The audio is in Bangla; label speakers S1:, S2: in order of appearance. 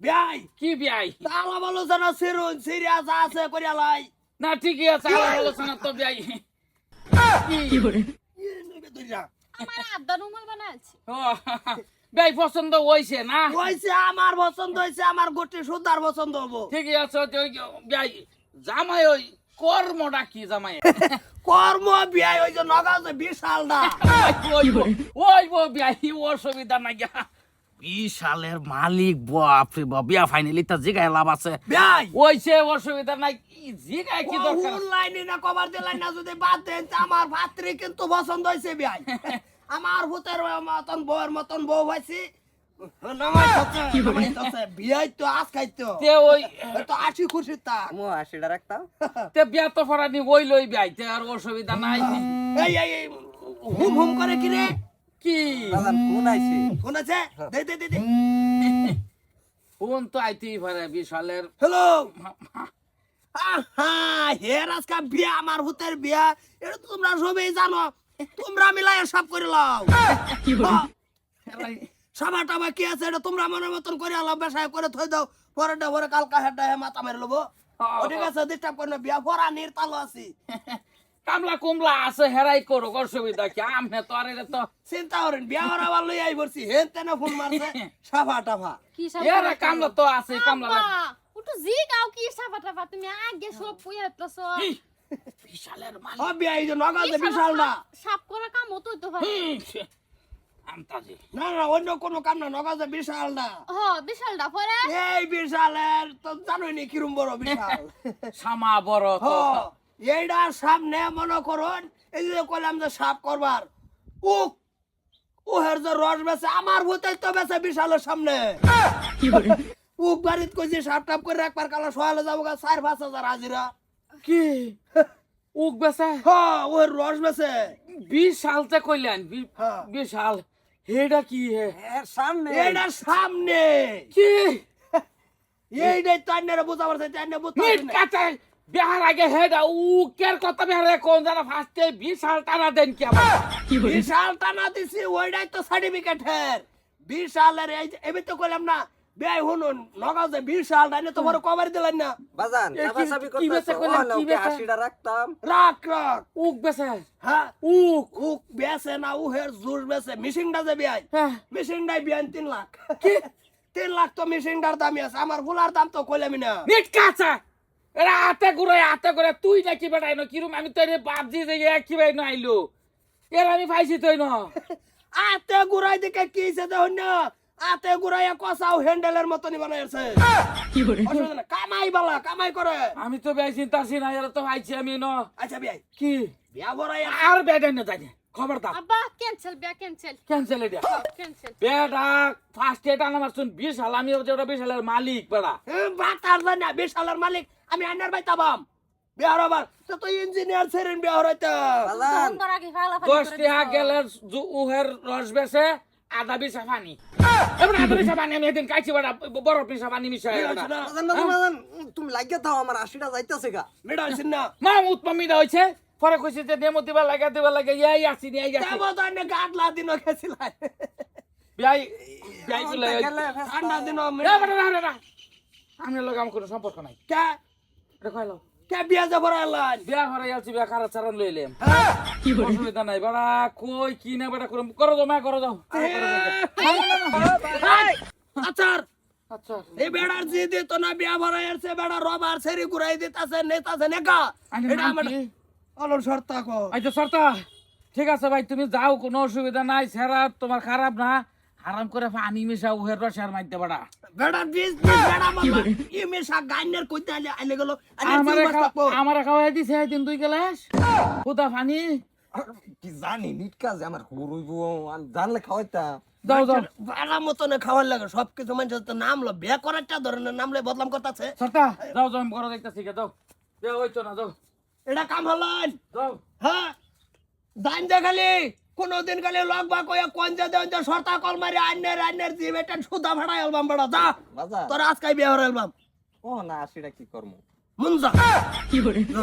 S1: বিয়াই।
S2: কি বিয়াই?
S1: তালা বলো জানা সিরুন সিরিয়াস আছে করিয়ালাই
S2: না ঠিকই আছে আলাপ আলোচনা তো বিয়াই। কি?
S3: আমার আব্বা রুমাল বানাইছে।
S2: ও, বিয়াই পছন্দ হইছে না?
S1: হইছে আমার পছন্দ হইছে আমার গোটি সুদার পছন্দ হব।
S2: ঠিকই আছে তো ওই বিয়াই জামাই ওই কর্মটা কি জামাই?
S1: কর্ম বিয়াই ওই যে নগাঁও বিশাল না
S2: ওই ওই বিয়াই অসুবিধা নাই। গা বিশালের মালিক বাপরে বাপ। বিয়া ফাইনালি তা জিগায় লাভ আছে।
S1: বিয়াই!
S2: ওইছে অসুবিধা নাই জিগায় কি দরকার?
S1: লাইনে না কভার দিলাই না যদি বাদ দেন আমার ভাতৃ কিন্তু পছন্দ হয়েছে বিয়াই। আমার ভূতের মতন বউয়ের মতন বউ হয়েছে বিয়াই তো আজ খাইতো।
S2: তে ওই
S1: তো আশি খুশি তা
S4: মো আশিটা রাখতাম।
S2: তে বিয়া তো ফরানি ওই লই বিয়াই তে আর অসুবিধা নাই।
S1: এই এই এই, হুম হুম করে কি রে?
S2: কি?
S4: ফোন আইছে।
S1: শুনেছে দে দে দে দে।
S2: ফোন তো আইতেই পারে বিশালের।
S1: হ্যালো? হের আজকা বিয়া আমার ভূতের বিয়া। এটা তোমরা সবাই জানো। তোমরা মিলাই সব করে লাও। সাবা টাবা কি আছে এটা তোমরা মনের মতন করে আলাম বেসায় করে থই দাও। পরে পরে কালকা হেডা মাথা মেরে লবো। ঠিক আছে ডিস্টার্ব করে না বিয়া পরা নির তালো আছি।
S2: কামলা কুমলা আছে হেরাই করো অসুবিধা কি? আমনে তো আর এটা তো
S1: চিন্তা করেন বিয়া হওয়ার আবার লই আই বলছি হেন তেনে ফোন মারছে সাবা টাবা
S3: কি সব
S2: এরা কামলা তো আছে কামলা
S3: জি গাও কি সাফা টাফা তুমি আগে সব পুয়া প্লাস
S2: ই, বিশালের মালিক
S1: ও বিয়া এই যে বিশাল না।
S3: সাপ করা কাম হতো তো ভাই।
S2: আমতাজি
S1: না না অন্য কোনো কাম না নগাঁতে বিশাল না।
S3: হ বিশালটা পরে?
S1: এই বিশালের তো জানোই নি কিরম বড় বিশাল।
S2: সামা বড় তো।
S1: এইটা সামনে মনে করুন এই যে কইলাম যে সাপ করবার। উক উহের যে রস বেছে আমার ভূতে তো বেছে বিশালের সামনে। উক বাড়িত কইছে সাপ টাপ করে একবার কালা সহালে যাব গা চার পাঁচ হাজার হাজিরা।
S2: কি? উক বেসা
S1: হ উহের রস বেছে।
S2: বিশাল তে কইলেন বি-
S1: হ্যাঁ।
S2: বিশাল। হেডা কি হে?
S4: এর সামনে।
S1: এইটা সামনে।
S2: কি?
S1: এইটাই তো আন্যারে বুঝাবার চাইতে আন্যা বুঝতে
S2: মিট কাটে। বিহার আগে হেডা উকের কথা বিহারে কোন জানা? ফার্স্টে বিশাল টানা দেন কি আবার?
S1: বিশাল টানা দিছি ওইটাই তো সার্টিফিকেট হের। বিশালের এই এবার তো কইলাম না বেআই শুনুন নগাঁও যে বিশাল টাইনে তোমার কভার দিলেন না?
S4: বাজান
S2: এ কি-
S4: চাপা চাপি
S2: কি কি বেচে?
S4: আশিটা রাখতাম।
S1: রাখ রাখ।
S2: উক বেসা
S1: হ্যাঁ।
S2: উক।
S1: উক বেছে না উহের জুস বেছে মিশিংটা যে বিয়াই
S2: হ্যাঁ।
S1: মিশিংটাই বিয়ান তিন লাখ। তিন লাখ তো মিশিংটার দামই আছে আমার ফুলার দাম তো কইলামই না।
S2: মিট কাছে এরা হাতে ঘুরে হাতে ঘুরে তুই নাকি বেটাই ন কিরম আমি তো বাপজি যে কি ভাই ন আইলো? এর আমি পাইছি তুই ন
S1: আতে গুড়াই দিকে কি হইছে দেখুন না? আতে গুড়াই কষাও হ্যান্ডেলের মতনই বানাইছে কামাই বালা কামাই করে।
S2: আমি তো বেশি চিন্তাছি না এরা তো পাইছি আমি ন
S1: আচ্ছা বিয়াই।
S2: কি?
S1: বিয়া বড়াই
S2: আর বেটাই না জানি খবরদার।
S3: আব্বা ক্যান্সেল বিয়া ক্যান্সেল
S2: ক্যান্সেল এটা।
S3: ক্যান্সেল
S2: বেটা ফার্স্ট এটা আমার শুন বিশাল আমি ওটা বিশালের মালিক বেড়া
S1: বাতার জানি না বিশালের মালিক আমি আন্নার বাই তাবাম বিহার আবার তো তো ইঞ্জিনিয়ার সেরেন বিহার হইতো।
S4: বাজান
S3: তোমরা আগে ফালা
S2: দশ টাকা গেলে উহের রস বেছে আধা বিশা পানি। এবার আধা বিশা পানি আমি এদিন খাইছি বেড়া বড় পিসা পানি মিশাই
S1: মিলাইছে না
S4: বাজান বাজান বাজান উম, তুমি লাগিয়ে থাও আমার আশিটা যাইতেছে গা।
S1: মিলাইছেন না।
S2: মা উৎপমিদা হয়েছে পরে কইছে যে নেমো দিবা লাগা দিবা লাগে এই আসি নি এই আসি
S1: তো আন্নে গাটলা দিন গেছিলাই
S2: বিয়াই বিয়াই গেলে
S1: ঠান্ডা দিন
S2: না না, না আমি লোক আমার কোনো সম্পর্ক নাই।
S1: কে?
S2: এটা কইলো
S1: কে বিয়া যাব রাইলান
S2: বিয়া ঘরে যাচ্ছি বিয়া খারাপ চারণ লইলেম অসুবিধা নাই বেড়া কই কি না বেটা করো করো যাও মা করো যাও
S1: আচার।
S2: আচ্ছা
S1: এই বেড়ার জি দিত না বিয়া ভরাই আসছে বেড়া রবার সেরি ঘুরাই দিতাছে নেতাছে নেকা। এটা আমার
S2: কো আচ্ছা সরতা ঠিক আছে ভাই তুমি যাও কোনো অসুবিধা নাই সেরা তোমার খারাপ না। হারাম করে পানি মিশা উহের রসার মাইতে বেড়া
S1: বিজ বেড়া মামা। ই মেশা গাইনের কইতে আইলে আইলে গেল।
S2: আমারে খাওয়া- খাওয়াই দিছে দিন দুই গেলাস। কোথা পানি
S4: কি জানি নিট কাজে আমার হরইব জানলে
S2: যাও যাও।
S1: বেড়া মতনে খাওয়ার লাগে। সবকিছু মানুষ তো নাম লো। বিয়া করারটা ধরনের নাম লে বদলাম করতেছে।
S2: সরতা যাও যাও আমি ঘরে দেখতেছি গে যাও। যাও ওই তো না যাও।
S1: এটা কাম হলান
S2: যাও।
S1: হ্যাঁ? দান দেখালি কোনদিন খালি লগ বা কয়ে কোন যে দেন সরতা শর্তা কল মারি আন্নের আন্নের জি বেটা সুদা ভাড়া অ্যালবাম ভাড়া যা। তোর আজকাই বিয়ে হওয়ার অ্যালবাম
S4: ও না আসিটা কি করব
S1: কি যা